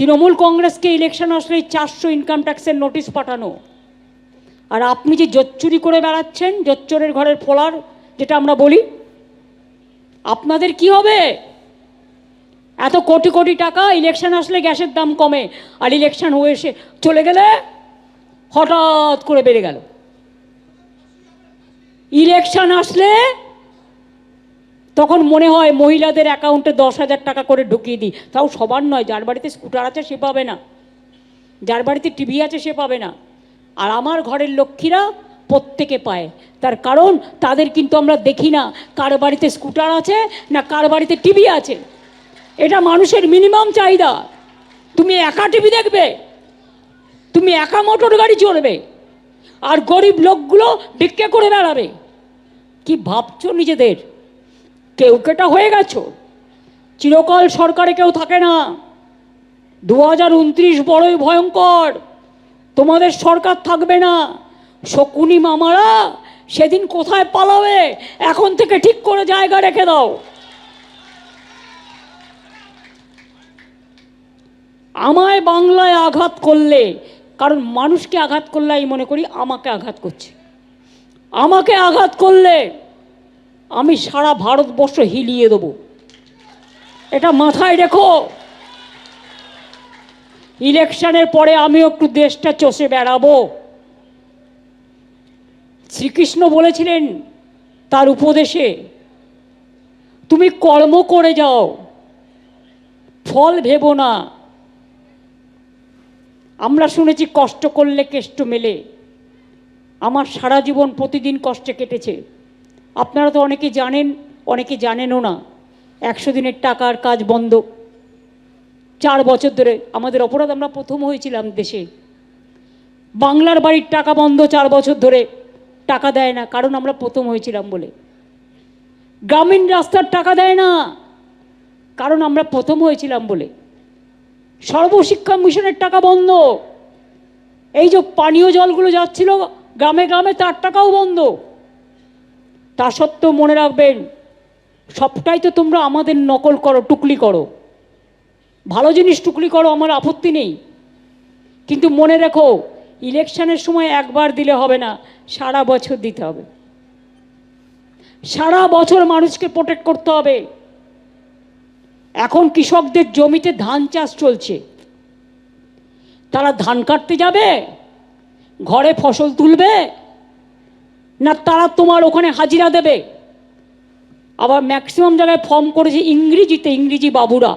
তৃণমূল কংগ্রেসকে ইলেকশন আসলে চারশো ইনকাম ট্যাক্সের নোটিশ পাঠানো। আর আপনি যে জোচ্চুরি করে বেড়াচ্ছেন, জোচ্চোরের ঘরের ফোলার, যেটা আমরা বলি, আপনাদের কি হবে? এত কোটি কোটি টাকা ইলেকশন আসলে গ্যাসের দাম কমে, আর ইলেকশন হয়ে এসে চলে গেলে হঠাৎ করে বেড়ে গেল। ইলেকশন আসলে তখন মনে হয় মহিলাদের অ্যাকাউন্টে দশ হাজার টাকা করে ঢুকিয়ে দিই। তাও সবার নয়, যার বাড়িতে স্কুটার আছে সে পাবে না। যার বাড়িতে টিভি আছে সে পাবে না। আর আমার ঘরের লক্ষ্মীরা প্রত্যেকে পায়। তার কারণ তাদের কিন্তু আমরা দেখি না কার বাড়িতে স্কুটার আছে না কার বাড়িতে টিভি আছে। এটা মানুষের মিনিমাম চাহিদা। তুমি একা টিভি দেখবে? তুমি একা মোটর গাড়ি চড়বে? আর গরিব লোকগুলো ভিক্ষে করে বেড়াবে? কি ভাবছ নিজেদের? কেউ কেটা হয়ে গেছো? চিরকাল সরকারে কেউ থাকে না। দু হাজার উনত্রিশ বড়ই ভয়ঙ্কর। তোমাদের সরকার থাকবে না। শকুনি মামারা সেদিন কোথায় পালাবে? এখন থেকে ঠিক করে জায়গা রেখে দাও। আমায় বাংলায় আঘাত করলে, কারণ মানুষকে আঘাত করলে আমি মনে করি আমাকে আঘাত করছে। আমাকে আঘাত করলে আমি সারা ভারতবর্ষ হিলিয়ে দেবো। এটা মাথায় রেখো। ইলেকশনের পরে আমিও একটু দেশটা চষে বেড়াবো। শ্রীকৃষ্ণ বলেছিলেন তার উপদেশে, তুমি কর্ম করে যাও, ফল ভেবো না। আমরা শুনেছি কষ্ট করলে কেষ্ট মেলে। আমার সারা জীবন প্রতিদিন কষ্টে কেটেছে। আপনারা তো অনেকে জানেন, অনেকে জানেনও না, একশো দিনের টাকার কাজ বন্ধ। চার বছর ধরে আমাদের অপরাধ আমরা প্রথম হয়েছিলাম দেশে। বাংলার বাড়ির টাকা বন্ধ চার বছর ধরে, টাকা দেয় না, কারণ আমরা প্রথম হয়েছিলাম বলে। গ্রামীণ রাস্তার টাকা দেয় না, কারণ আমরা প্রথম হয়েছিলাম বলে। সর্বশিক্ষা মিশনের টাকা বন্ধ। এই যে পানীয় জলগুলো যাচ্ছিল, গ্রামে গ্রামে তার টাকাও বন্ধ। তা সত্ত্বেও মনে রাখবেন, সবটাই তো তোমরা আমাদের নকল করো, টুকলি করো। ভালো জিনিস টুকলি করো, আমার আপত্তি নেই। কিন্তু মনে রেখো, ইলেকশনের সময় একবার দিলে হবে না, সারা বছর দিতে হবে। সারা বছর মানুষকে প্রোটেক্ট করতে হবে। এখন কৃষকদের জমিতে ধান চাষ চলছে। তারা ধান কাটতে যাবে, ঘরে ফসল তুলবে না, তারা তোমার ওখানে হাজিরা দেবে। আবার ম্যাক্সিমাম জায়গায় ফর্ম করেছে ইংরেজিতে, ইংরেজি বাবুরা।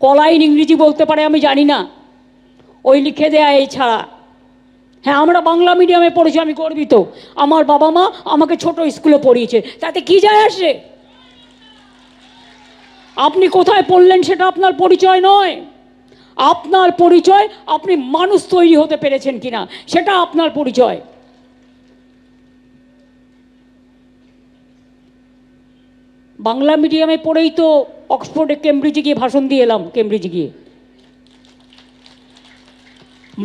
কলাইন ইংরেজি বলতে পারে, আমি জানি না। ওই লিখে দেয়া এই ছাড়া। হ্যাঁ আমরা বাংলা মিডিয়ামে পড়েছি, আমি গর্বিত। আমার বাবা মা আমাকে ছোট স্কুলে পড়িয়েছে। তাতে কি যায় আসে? আপনি কোথায় পড়লেন সেটা আপনার পরিচয় নয়। আপনার পরিচয়, আপনি মানুষ তৈরি হতে পেরেছেন কিনা, সেটা আপনার পরিচয়। বাংলা মিডিয়ামে পড়েই তো অক্সফোর্ডে কেমব্রিজে গিয়ে ভাষণ দিয়ে এলাম, কেমব্রিজে গিয়ে।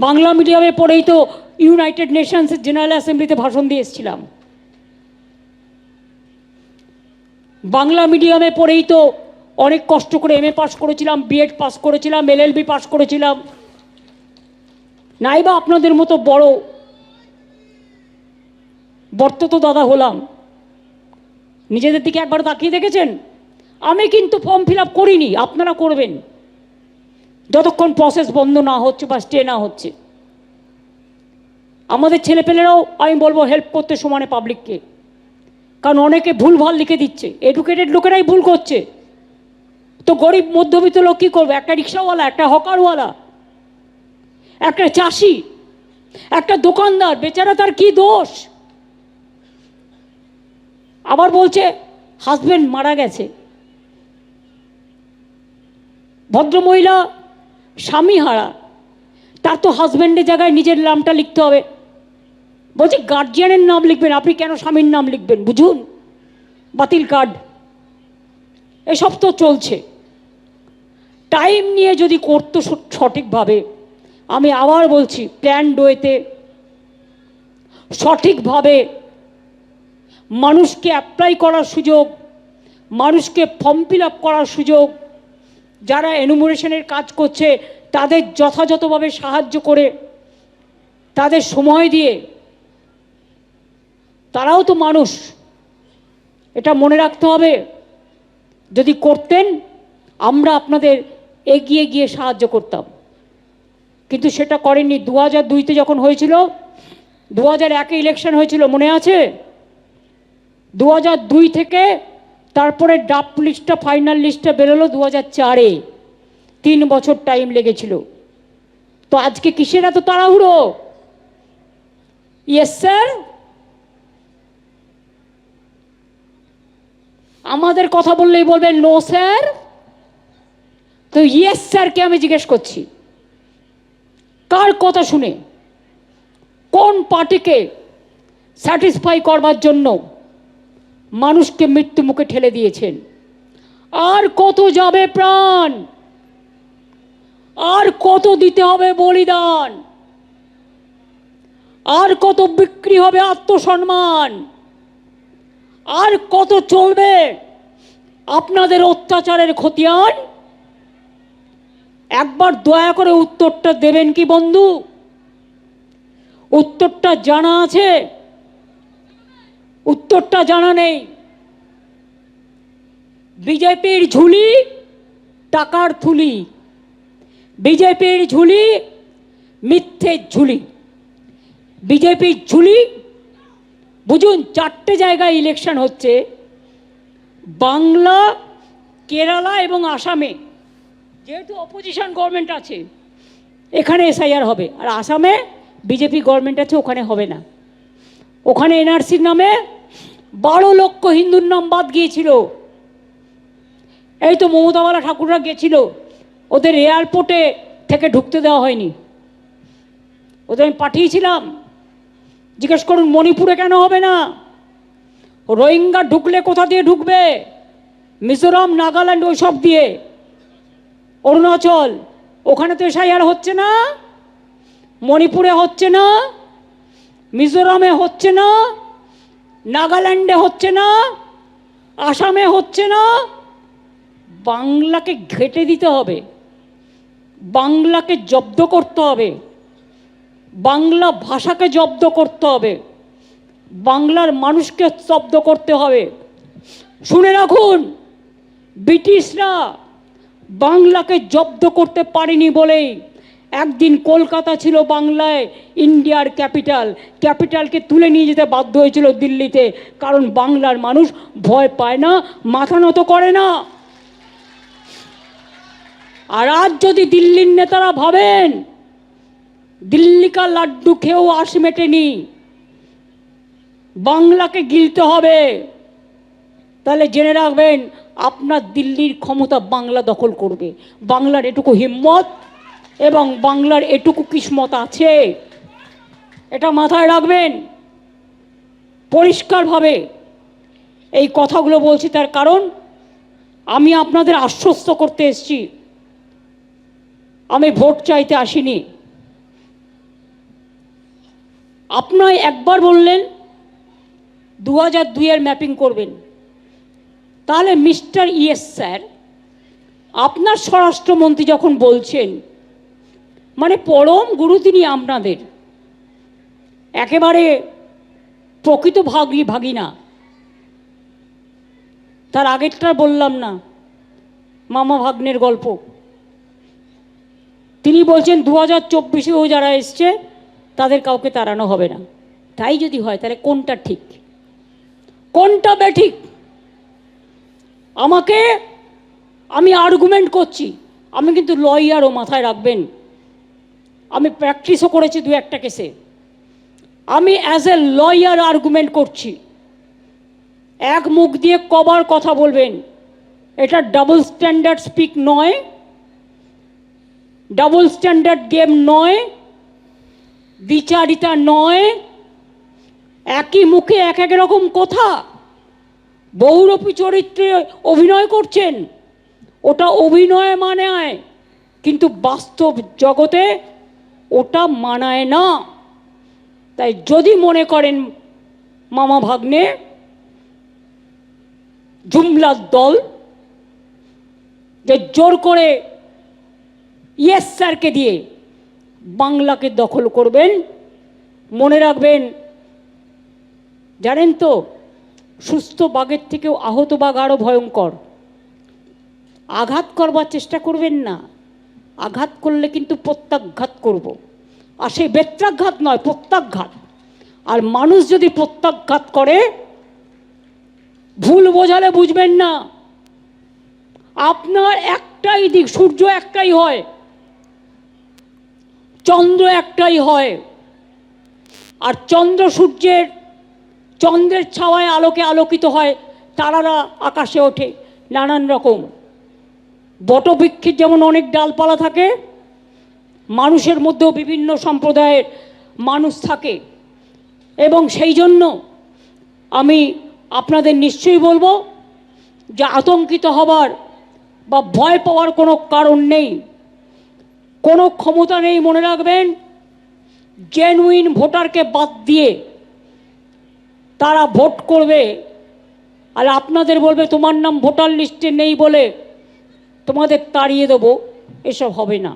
বাংলা মিডিয়ামে পড়েই তো ইউনাইটেড নেশনসের জেনারেল অ্যাসেম্বলিতে ভাষণ দিয়ে এসেছিলাম। বাংলা মিডিয়ামে পড়েই তো অনেক কষ্ট করে এম এ পাস করেছিলাম বিএড পাস করেছিলাম এল এলএলবি পাস করেছিলাম। নাইবা আপনাদের মতো বড় বর্ত তো দাদা হলাম। নিজেদের দিকে একবার তাকিয়ে দেখেছেন? আমি কিন্তু ফর্ম ফিল আপ করিনি, আপনারা করবেন। যতক্ষণ প্রসেস বন্ধ না হচ্ছে বা স্টে না হচ্ছে। আমাদের ছেলেপেলেরাও, আমি বলব হেল্প করতে সমানে পাবলিককে কারণ অনেকে ভুলভাল লিখে দিচ্ছে। এডুকেটেড লোকেরাই ভুল করছে। তো গরিব মধ্যবিত্ত লোক কী করবে? একটা রিক্সাওয়ালা, একটা হকারওয়ালা, একটা চাষি, একটা দোকানদার, বেচারা তার কি দোষ? আবার বলছে হাজবেন্ড মারা গেছে। ভদ্রমহিলা, স্বামী হারা, তার তো হাজব্যান্ডের জায়গায় নিজের নামটা লিখতে হবে। বলছে গার্জিয়ানের নাম লিখবেন, আপনি কেন স্বামীর নাম লিখবেন, বুঝুন? বাতিল কার্ড। এসব তো চলছে। টাইম নিয়ে যদি করতো সঠিকভাবে, আমি আবার বলছি প্ল্যান ডোয়েতে সঠিকভাবে মানুষকে অ্যাপ্লাই করার সুযোগ, মানুষকে ফর্ম ফিল আপ করার সুযোগ, যারা এনুমোরেশনের কাজ করছে, তাদের যথাযথভাবে সাহায্য করে, তাদের সময় দিয়ে, তারাও তো মানুষ। এটা মনে রাখতে হবে, যদি করতেন, আমরা আপনাদের এগিয়ে গিয়ে সাহায্য করতাম। কিন্তু সেটা করেননি। দু হাজার দুইতে যখন হয়েছিল দু হাজার একে ইলেকশন হয়েছিল, মনে আছে? দু দুই থেকে তারপরে ডাপ লিস্টটা ফাইনাল লিস্টটা বেরোলো দু হাজার চারে। তিন বছর টাইম লেগেছিল। তো আজকে কিসের এত তাড়াহুড়ো? ইয়েস স্যার আমাদের কথা বললেই বলবেন নো স্যার তো ইয়েস স্যারকে আমি জিজ্ঞেস করছি? কার কথা শুনে? কোন পার্টিকে স্যাটিসফাই করবার জন্য? মানুষকে মৃত্যু মুখে ঠেলে দিয়েছেন। আর কত যাবে প্রাণ? আর কত দিতে হবে বলিদান? আর কত বিক্রি হবে আত্মসম্মান? আর কত চলবে আপনাদের অত্যাচারের খতিয়ান? একবার দয়া করে উত্তরটা দেবেন কি বন্ধু? উত্তরটা জানা আছে? উত্তরটা জানা নেই। বিজেপির ঝুলি, টাকার থুলি। বিজেপির ঝুলি, মিথ্যের ঝুলি। বিজেপির ঝুলি, বুঝুন, চারটে জায়গায় ইলেকশন হচ্ছে। বাংলা, কেরালা এবং আসামে। যেহেতু অপোজিশন গভর্নমেন্ট আছে, এখানে এসআইআর হবে। আর আসামে বিজেপি গভর্নমেন্ট আছে, ওখানে হবে না। ওখানে এনআরসির নামে বারো লক্ষ হিন্দুর নাম বাদ গিয়েছিল। এই তো মমতাওয়ালা ঠাকুররা গেছিল। ওদের এয়ারপোর্টে থেকে ঢুকতে দেওয়া হয়নি। ওদের আমি পাঠিয়েছিলাম। জিজ্ঞেস করুন, মণিপুরে কেন হবে না? রোহিঙ্গা ঢুকলে কোথা দিয়ে ঢুকবে? মিজোরাম, নাগাল্যান্ড, ওইসব দিয়ে। অরুণাচল, ওখানে তো এসআইআর হচ্ছে না? মণিপুরে হচ্ছে না? মিজোরামে হচ্ছে না, নাগাল্যান্ডে হচ্ছে না, আসামে হচ্ছে না, বাংলাকে ঘেটে দিতে হবে, বাংলাকে জব্দ করতে হবে, বাংলা ভাষাকে জব্দ করতে হবে, বাংলার মানুষকে স্তব্ধ করতে হবে। শুনে রাখুন, ব্রিটিশরা বাংলাকে জব্দ করতে পারেনি বলেই একদিন কলকাতা ছিল বাংলায়, ইন্ডিয়ার ক্যাপিটাল। ক্যাপিটালকে তুলে নিয়ে যেতে বাধ্য হয়েছিল দিল্লিতে, কারণ বাংলার মানুষ ভয় পায় না, মাথা নত করে না। আর আজ যদি দিল্লির নেতারা ভাবেন, দিল্লিকা লাড্ডু খেয়েও আশ মেটেনি, বাংলাকে গিলতে হবে, তাহলে জেনে রাখবেন, আপনার দিল্লির ক্ষমতা বাংলা দখল করবে। বাংলার এটুকু হিম্মত। এবং বাংলার এটুকু কিসমত আছে। এটা মাথায় রাখবেন। পরিষ্কারভাবে এই কথাগুলো বলছি তার কারণ, আমি আপনাদের আশ্বস্ত করতে এসেছি। আমি ভোট চাইতে আসিনি। আপনার একবার বললেন দু হাজার দুইয়ের ম্যাপিং করবেন। তাহলে মিস্টার ইয়েস স্যার, আপনার স্বরাষ্ট্রমন্ত্রী যখন বলছেন মানে পরম গুরু তিনি আপনাদের একেবারে প্রকৃত ভাগি ভাগিনা। তার আগেরটা বললাম না, মামা ভাগ্নের গল্প। তিনি বলছেন দু হাজার চব্বিশেও যারা এসছে, তাদের কাউকে তাড়ানো হবে না। তাই যদি হয়, তাহলে কোনটা ঠিক? কোনটা বেঠিক? আমাকে আমি আর্গুমেন্ট করছি। আমি কিন্তু লয়ারও মাথায় রাখবেন। আমি প্র্যাকটিসও করেছি দু একটা কেসে আমি অ্যাজ এ লয়ার আর্গুমেন্ট করছি। এক মুখ দিয়ে কবার কথা বলবেন। এটা ডাবল স্ট্যান্ডার্ড স্পিক নয়। ডাবল স্ট্যান্ডার্ড গেম নয়। বিচারিতা নয়। একই মুখে এক এক রকম কথা। বহুরূপী চরিত্রে অভিনয় করছেন। ওটা অভিনয় মানায় কিন্তু বাস্তব জগতে ওটা মানায় না। তাই যদি মনে করেন মামা ভাগ্নে, জুমলার দল, যে জোর করে ইয়েস স্যারকে দিয়ে বাংলাকে দখল করবেন, মনে রাখবেন, জানেন তো, সুস্থ বাঘের থেকেও আহত বাঘ আরও ভয়ঙ্কর। আঘাত করবার চেষ্টা করবেন না। আঘাত করলে কিন্তু প্রত্যাঘাত করব। আর সেই বেত্রাঘাত নয়, প্রত্যাঘাত। আর মানুষ যদি প্রত্যাঘাত করে, ভুল বোঝালে বুঝবেন না। আপনার একটাই দিক, সূর্য একটাই হয়, চন্দ্র একটাই হয়। আর চন্দ্র সূর্যের, চন্দ্রের ছাওয়ায় আলোকে আলোকিত হয়, তারারা আকাশে ওঠে, নানান রকম। বটবৃক্ষের যেমন অনেক ডালপালা থাকে মানুষের মধ্যেও বিভিন্ন সম্প্রদায়ের মানুষ থাকে। এবং সেই জন্য আমি আপনাদের নিশ্চয়ই বলব যে আতঙ্কিত হবার বা ভয় পাওয়ার কোনো কারণ নেই। কোনো ক্ষমতা নেই, মনে রাখবেন। জেনুইন ভোটারকে বাদ দিয়ে তারা ভোট করবে। আর আপনাদের বলবে, তোমার নাম ভোটার লিস্টে নেই বলে তোমাদের তাড়িয়ে দেবো। এসব হবে না।